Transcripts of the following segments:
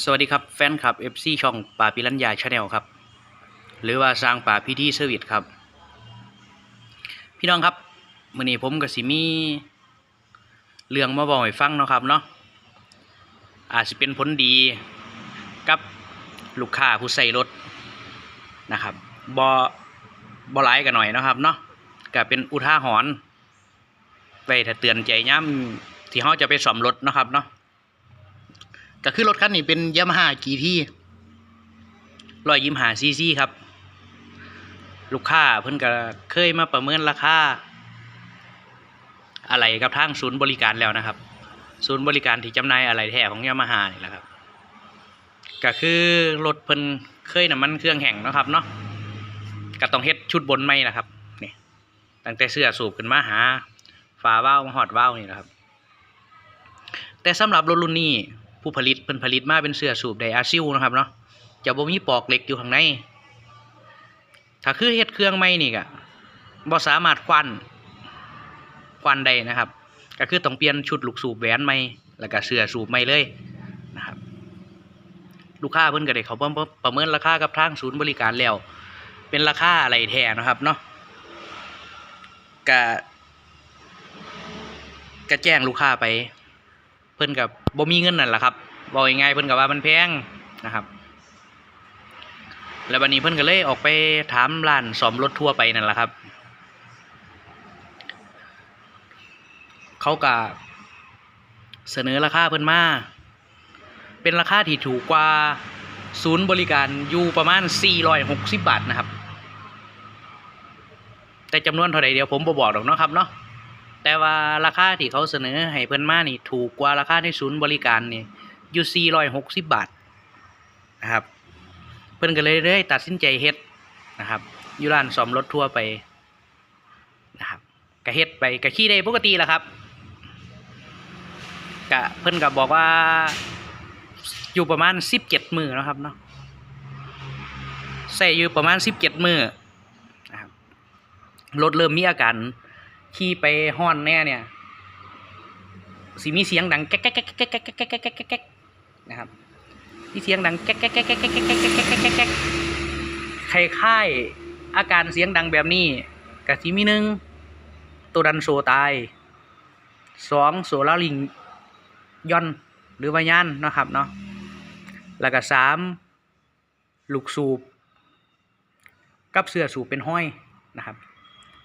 สวัสดีครับแฟนคลับ FC ช่องป่าปิรัญญาชาแนลครับ หรือว่าสร้างป่าพิธีเซอร์วิสครับ พี่น้องครับมื้อนี้ผมกับสิมีเรื่องมาบอกให้ฟังเนาะครับเนาะอาจจะเป็นผลดีกับลูกค้าผู้ใส่รถนะครับบอบอหลกันหน่อยนะครับเนาะก็เป็นอุทาหรณ์ไปถ้าเตือนใจย้ำที่เขาจะไปซ่อมรถนะครับเนาะ ก็คือรถคันนี้เป็นยามาฮ่ากีที่รอยยิ้มหาซีซีครับ ลูกค้าเพิ่นก็เคยมาประเมินราคาอะไรกับทางศูนย์บริการแล้วนะครับ ศูนย์บริการที่จำหน่ายอะไรแท้ของยามาฮ่านี่แหละครับก็คือรถเพิ่นเคยน้ำมันเครื่องแห้งนะครับเนาะก็ต้องเฮ็ดชุดบนไม่นะครับนี่ตั้งแต่เสื้อสูบขึ้นมาหาฝาว่าวมาหอดว่าวนี่นะครับ แต่สำหรับรถรุ่นนี้ ผู้ผลิตเพิ่นผลิตมาเป็นเสื้อสูบไดอาซิลนะครับเนาะจะบ่มีปอกเหล็กอยู่ข้างใน ถ้าคือเฮ็ดเครื่องใหม่นี่ก็บ่สามารถควันควันได้นะครับ ก็คือต้องเปลี่ยนชุดลูกสูบแหวนใหม่แล้วก็เสื้อสูบใหม่เลยนะครับ ลูกค้าเพิ่นก็ได้เขาประประเมินราคากับทางศูนย์บริการแล้ว เป็นราคาอะไรแท้นะครับเนาะก็ก็แจ้งลูกค้าไป เพิ่นกับ บ่มีเงินนั่นแหละครับบอกง่ายๆเพิ่นกับว่ามันแพงนะครับ แล้ววันนี้เพิ่นก็เลยออกไปถามร้านซ่อมรถทั่วไปนั่นแหละครับ เขาก็เสนอราคาเพิ่นมาเป็นราคาที่ถูกกว่าศูนย์บริการอยู่ประมาณ 460 บาทนะครับ แต่จำนวนเท่าไหร่เดียวผมบ่บอกดอกเนาะครับเนาะ แต่ว่าราคาที่เขาเสนอให้เพิ่นมานี่ถูกกว่าราคาในศูนย์บริการนี่อยู่ 460 บาทนะครับเพิ่นก็เลยเลยตัดสินใจเฮ็ดนะครับอยู่ร้านซ่อมรถทั่วไปนะครับก็เฮ็ดไปก็ขี่ได้ปกติแหละครับก็เพิ่นก็บอกว่าอยู่ประมาณ 17มื้อนะครับเนาะใส่อยู่ประมาณ 17มื้อนะครับรถเริ่มมีอาการ ขี่ไปห้อนแน่เนี่ยสีมีเสียงดังแก๊กแก๊กแก๊กแก๊กแก๊กแก๊กแก๊กแก๊กแก๊กนะครับมีเสียงดังแก๊กแก๊กแก๊กแก๊กแก๊กแก๊กแก๊กแก๊กแก๊กแก๊กแก๊กคล้ายอาการเสียงดังแบบนี้กับที่มีหนึ่งตัวดันโซตายสองโซลาริงย่อนหรือว่าย่านนะครับเนาะแล้วก็สามลูกสูบ กับเสื้อสูบเป็นห้อยนะครับ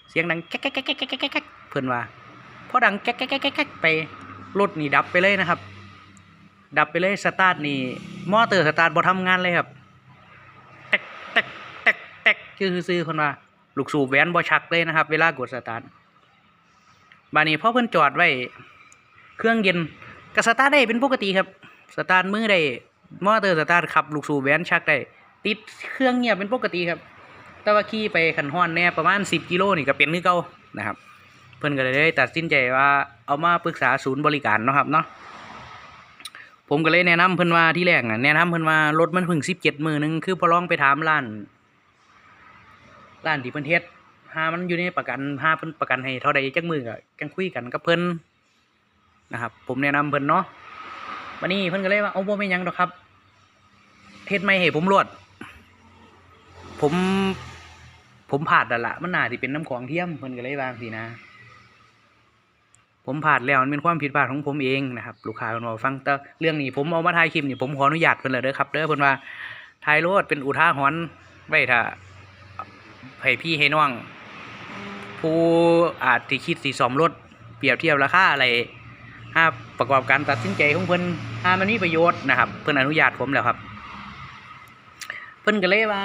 เสียงดังแก๊กแก๊กแก๊กแก๊กแก๊กแก๊กเพื่อนว่าพอดังแก๊กแก๊กแก๊กแก๊กไปรถนี่ดับไปเลยนะครับ ดับไปเลยสตาร์ทนี่มอเตอร์สตาร์ทบ่ทำงานเลยครับแตกแตกแตกแตกคือซื้อคนว่าลูกสูบแหวนบ่ชักเลยนะครับ เวลากดสตาร์ทบานี้พอเพิ่อนจอดไว้เครื่องเย็นก็สตาร์ทได้เป็นปกติครับสตาร์ทมือได้มอเตอร์สตาร์ทขับลูกสูบแหวนชักได้ติดเครื่องเงียบเป็นปกติครับ แต่ว่าขี่ไปขันห้อนแน่ประมาณสิบกิโลนี่ก็เป็นคือเก่านะครับ เพิ่นก็เลยได้ตัดสินใจว่าเอามาปรึกษาศูนย์บริการเนาะครับเนาะผมก็เลยแนะนำเพิ่นว่าที่แรกน่ะแนะนำเพิ่นว่ารถมันพิ่งสิบเจ็ดมือหนึงคือพอลองไปถามร้านร้านที่เพิ่นเฮ็ดหามันอยู่ในประกันห้าเพิ่นประกันให้เท่าใดจักมือก็จังคุยกันกับเพิ่นนะครับ ผมแนะนำเพิ่นเนาะวันนี้เพิ่นก็เลยว่าเอาบ่แม่ยังดอกครับเฮ็ดไม่ให้ผมรวด ผม ผมผ่าดแล้วละมันน่าที่เป็นน้ำของเทียมเพิ่นก็เลยวางสินะ ผมผ่าดแล้วมันเป็นความผิดพลาดของผมเองนะครับ ลูกค้าเพิ่นบอกฟังแต่เรื่องนี้ผมเอามาถ่ายคลิปนี่ผมขออนุญาตเพิ่นเลยเด้อครับเด้อเพิ่นว่าถ่ายรถเป็นอุทาหรณ์ไว้ถ้าให้พี่ให้น้องผู้อาจที่คิดสิซ่อมรถเปรียบเทียบราคาอะไรถ้าประกอบการตัดสินใจของเพิ่นถ้ามันมีประโยชน์นะครับ เพิ่นอนุญาตผมแล้วครับ เพิ่นก็เลยว่า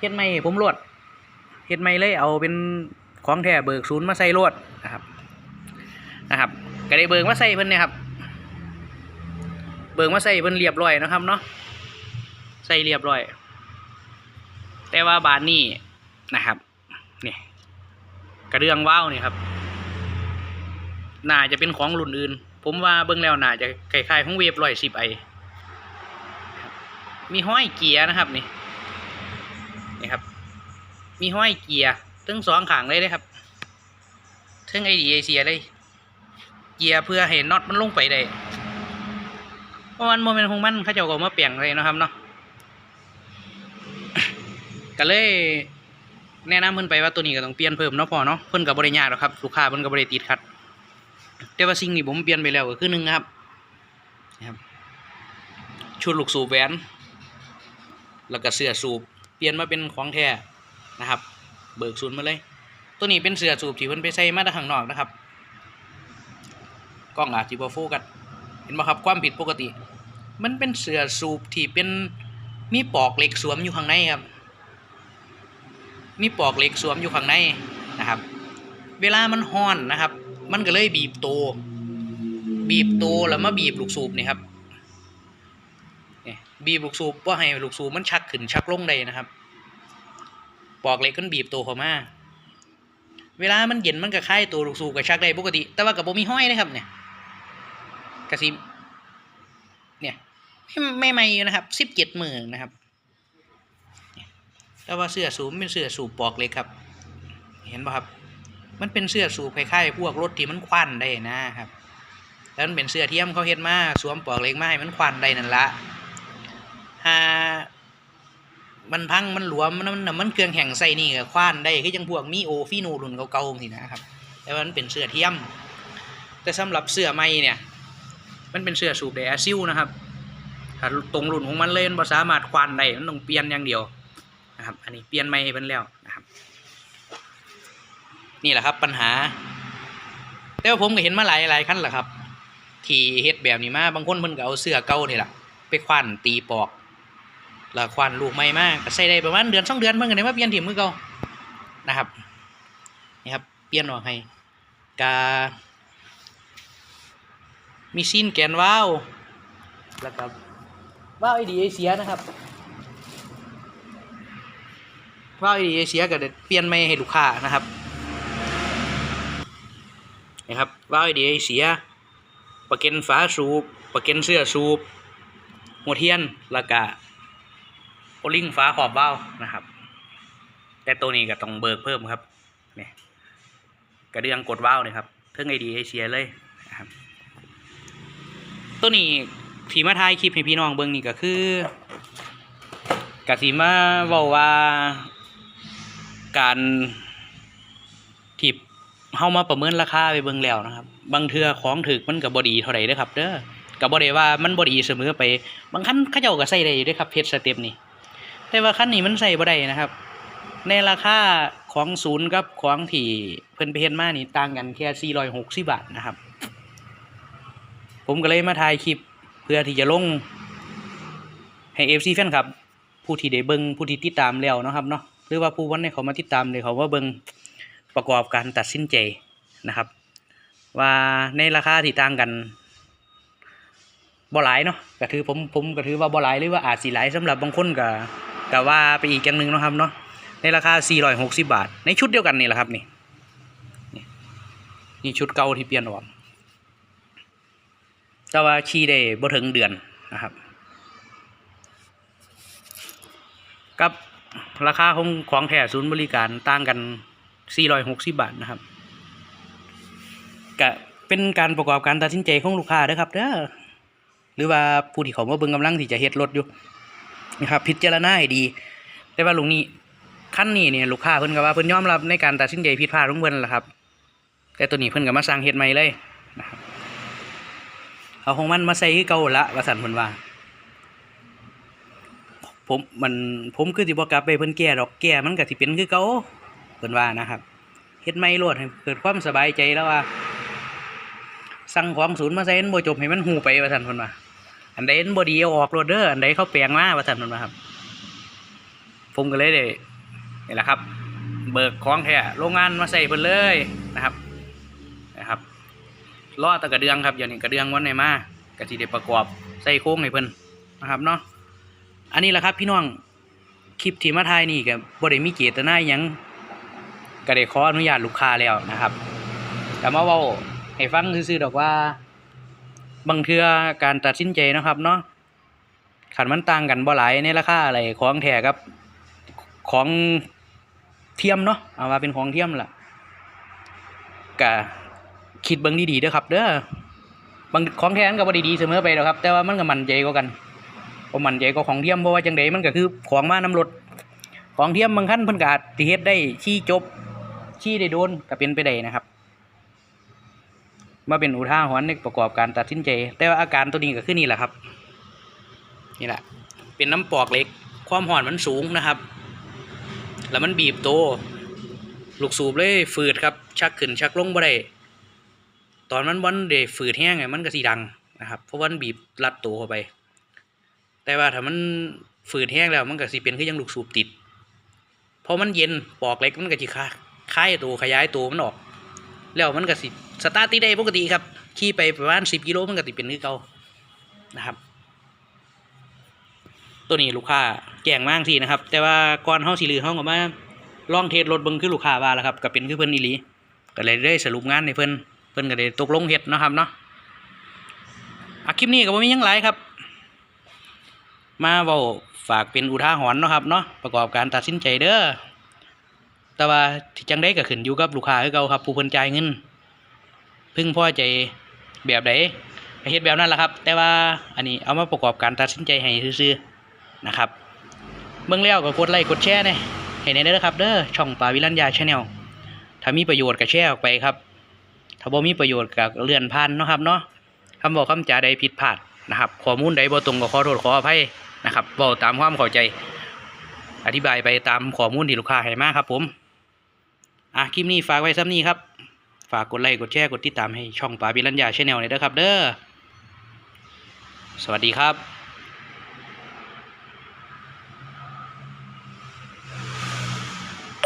เฮ็ดไม่ผมรวดเฮ็ดไม่เลยเอาเป็นของแท้เบิกศูนย์มาใส่รวดนะครับนะครับก็ได้เบิกมาใส่เพิ่นเนี่ยครับ เบิกมาใส่เพิ่นเรียบร้อยนะครับเนาะใส่เรียบร้อย แต่ว่าบานนี้นะครับนี่กระเดื่องว้าวนี่ครับน่าจะเป็นของรุ่นอื่น ผมว่าเบิ่งแล้วน่าจะคล้ายๆของเวฟร้อยสิบไอมีห้อยเกียร์นะครับนี่ นี่ครับ มีห้อยเกียร์ทั้งสองขางเลยนะครับทั้งไอดีไอเสียเลย เกียร์เพื่อให้น็อตมันลงไปได้เพราะมันโมเมนต์ของมันเขาเจ้าก็มาเปลี่ยนเลยนะครับเนาะก็เลยแนะนำเพิ่นไปว่าตัวนี้ก็ต้องเปลี่ยนเพิ่มเนาะพอเนาะเพิ่นก็บ่ได้ยาหรอกครับลูกค้าเพิ่นก็บ่ได้ติดขัดแต่ว่าสิ่งที่ผมเปลี่ยนไปแล้วก็คือหนึ่งครับนะครับชุดลูกสูบแหวน แล้วก็เสื้อสูบ เปลี่ยนมาเป็นของแท้นะครับ เบิกศูนย์มาเลย ตัวนี้เป็นเสือสูบที่เพิ่นไปใส่มาจากข้างนอกนะครับกล้องอาจจะบ่โฟกัสเห็นไหมครับความผิดปกติ มันเป็นเสือสูบที่เป็นมีปอกเหล็กสวมอยู่ข้างในครับ มีปอกเหล็กสวมอยู่ข้างในนะครับ เวลามันฮ้อนนะครับ มันก็เลยบีบโต บีบโตแล้วมาบีบลูกสูบนี่ครับ บีบลูกสูบว่าให้ลูกสูบมันชักขึ้นชักลงได้นะครับปลอกเหล็กมันบีบโตเข้ามาเวลามันเย็นมันก็คลายตัวลูกสูบกับชักได้ปกติ แต่ว่ากับโบมีห้อยนะครับ เนี่ยกระซิบเนี่ยไม่ไม่อยู่นะครับสิบเจ็ดหมื่นนะครับแต่ว่าเสื้อสูบเป็นเสื้อสูบปลอกเหล็กครับ เห็นป่ะครับ มันเป็นเสื้อสูบคล้ายๆพวกรถที่มันควันได้นะครับแล้วมันเป็นเสื้อเทียมเขาเฮ็ดมาสวมปลอกเหล็กมาให้มันควันได้นั่นละ หามันพังมันหลวมมันมันมันเครื่องแห่งใส่นี่ก็ควันได้คือจังพวกมีโอฟีโนรุ่นเก่าๆสินะครับ แต่ว่ามันเป็นเสื้อเทียม แต่สำหรับเสื้อใหม่เนี่ย มันเป็นเสื้อสูบไดอะซิลนะครับถ้าตรงรุ่นของมันเลยมันสามารถควันได้มันต้องเปลี่ยนอย่างเดียวนะครับ อันนี้เปลี่ยนไม่เพิ่นแล้วนะครับ นี่แหละครับปัญหา แต่ว่าผมก็เห็นมาหลายหลายคันแหละครับ ที่เฮ็ดแบบนี้มาบางคนเพิ่นก็เอาเสื้อเก่านี่แหละไปควันตีปอก แล้วควันลูกใหม่มากใส่ได้ประมาณเดือนสองเดือนเพิ่นก็ได้มาเปลี่ยนถิ่มมือเก่านะครับนี่ครับเปลี่ยนออกให้กามีซีนแกนว้าวแล้วก็ว้าวไอดีไอเสียนะครับว่าวไอเอเชียก็เด็เปลี่ยนไม่ให้ลูกค้านะครับนะครับว่าวไอเอเชียประเกันฝาสูบประเกันเสื้อสูบหัวเทียนแล้วก็ โอลิงฝาขอบเบ้านะครับ แต่ตัวนี้ก็ต้องเบิกเพิ่มครับเนี่ยกระเดื่องกดว้าวเลยครับเพิ่งไอดีเอเชียเลยนะครับ ตัวนี้ที่มาถ่ายคลิปให้พี่น้องเบิ่งนี่ก็คือกสิมาเว้าว่าการที่เฮามาประเมินราคาไปเบิ่งแล้วนะครับ บางเทือของถึกมันก็บ่ดีเท่าใดเด้อครับเด้อก็บ่ได้ว่ามันบ่ดีเสมอไป บางคันเขาเจ้าก็ใส่ได้อยู่ด้อครับเพชรสเต็ปนี่ แต่ว่าคันนี้มันใส่บ่ได้นะครับ ในราคาของศูนย์กับของที่เพิ่นไปเฮ็ดมานี่ต่างกันแค่ 460 บาทนะครับ ผมก็เลยมาถ่ายคลิปเพื่อที่จะลงให้ FC แฟนคลับ ผู้ที่ได้เบิงผู้ที่ติดตามแล้วนะครับเนาะหรือว่าผู้วันนี้เขามาติดตามเลยเขาว่าเบิ่งประกอบการตัดสินใจนะครับ ว่าในราคาที่ต่างกันบ่หลายเนาะก็ถือผมผมก็ถือว่าบ่หลายหรือว่าอาจสิหลายสำหรับบางคนก็ ก็ว่าไปอีกอย่างหนึ่งนะครับเนาะในราคา 460 บาท ในชุดเดียวกันนี่แหละครับนี่นี่ชุดเก่าที่เปลี่ยนออกแต่ว่าขี่ได้บ่ถึงเดือนนะครับ กับราคาของของแถศูนย์บริการต่างกัน 460 บาทนะครับก็เป็นการประกอบการตัดสินใจของลูกค้าเด้อครับเด้อหรือว่าผู้ที่เขามาเบิ่งกำลังที่จะเฮ็ดรถอยู่ นะครับพิจารณาให้ดี แต่ว่าลุงนี้ขั้นนี้เนี่ยลูกค้าเพิ่นก็ว่าเพิ่นยอมรับในการตัดสินใจผิดพลาดของเพิ่นแหละครับ แต่ตัวนี้เพิ่นก็มาสั่งเฮ็ดใหม่เลยนะครับเอาของมันมาใส่คือเก่าละว่าซั่นเพิ่นว่า ผมมันผมคือสิบ่กลับไปเพิ่นแก้ดอกแก้มันก็สิเป็นคือเก่าเพิ่นว่านะครับเฮ็ดไม่โลดให้เกิดความสบายใจแล้วว่าสั่งของศูนย์มาใส่มันบ่จบให้มันหูไปว่าซั่นเพิ่นว่า อันใดนบดีเอาออกโลดเด้ออันใดเขาแปลงมาว่าซั่นเพิ่นว่าครับ ผมก็เลยได้นี่แหละครับ เบิกของแท้โรงงานมาใส่เพิ่นเลยนะครับนะครับรอแตะกระเดืองครับอย่างนี้กระเดืองวันไหนมาก็สิได้ประกอบใส่โค้งให้เพิ่นนะครับเนาะอันนี้แหละครับพี่น้องคลิปที่มาถ่ายนี่ก็บ่ได้มีเจตนายังก็ได้ขออนุญาตลูกค้าแล้วนะครับแต่มาเว้าให้ฟังซื่อๆดอกว่า บางเทือการตัดสินใจนะครับเนาะขันมันต่างกันบ่หลายในราคาอะไรของแท้ครับ ของเทียมเนาะเอาว่าเป็นของเทียมล่ะก็คิดเบิ่งดีๆเด้อครับเด้อบางของแท้มันก็บ่ด้ดีเสมอไปหรอกครับ แต่ว่ามันก็มันใจกว่ากันผมมันใจกว่าของเทียมเพราะว่าจังไดมันก็คือของมานํรถของเทียมบางคันเพิ่นก็อาจสิเฮ็ดได้ชี้จบชี้ได้โดนก็เป็นไปได้นะครับ มาเป็นอุทาหรณ์ในประกอบการตัดสินใจ แต่ว่าอาการตัวนี้ก็คือนี่แหละครับ นี่แหละ เป็นน้ำปอกเล็ก ความห่อนมันสูงนะครับ แล้วมันบีบโต ลูกสูบเลยฝืดครับ ชักขึ้นชักลงบ่ได้ตอนมันบอนเดฝืดแห้งไงมันก็สีดังนะครับ เพราะมันบีบรัดตัวเข้าไป แต่ว่าถ้ามันฝืดแห้งแล้วมันก็สิเป็นคือยังลูกสูบติดเพราะมันเย็นปอกเล็กมันก็สิคาคายตัวขยายตัวมันออก แล้วมันก็สิ สตาร์ทติดได้ปกติครับ ขี่ไปประมาณสิบกิโลมันก็สิเป็นคือเก่านะครับ ตัวนี้ลูกค้าแจ้งมากทีนะครับ แต่ว่าก่อนเฮาสิลือเฮาก็มาลองเทสรถเบิ่งคือลูกค้าว่าแล้วครับก็เป็นคือเพิ่นอีหลีก็เลยได้สรุปงานให้เพิ่นเพิ่นก็ได้ตกลงเฮ็ดนะครับเนาะอะคลิปนี้ก็บ่มีหยังหลายครับ มาเว้าฝากเป็นอุทาหรณ์เนาะครับเนาะประกอบการตัดสินใจเด้อแต่ว่าที่จังไดก็ขึ้นอยู่กับลูกค้าคือเก่าครับผู้เพิ่นจ่ายเงิน พึงพอใจแบบใดก็เฮ็ดแบบนั้นแหละครับ แต่ว่าอันนี้เอามาประกอบการตัดสินใจให้ซื่อๆนะครับเบิ่งแล้วก็กดไลค์กดแชร์เนี่ยให้ในเด้อครับเด้อช่องปาวิรัญญาชาแนลถ้ามีประโยชน์ก็แชร์ออกไปครับ ถ้าบ่มีประโยชน์ก็เลื่อนผ่านเนาะครับเนาะคำบอกคำจาใดผิดพลาดนะครับข้อมูลใดบ่ตรงก็ขอโทษขออภัยนะครับเว้าตามความเข้าใจ อธิบายไปตามข้อมูลที่ลูกค้าให้มาครับผมอะคลิปนี้ฝากไว้ซ้ำนี้ครับ ฝากกดไลค์ กดแชร์ กดติดตามให้ช่องปาบิลัญญาชาแนลเลยนะครับเด้อ สวัสดีครับ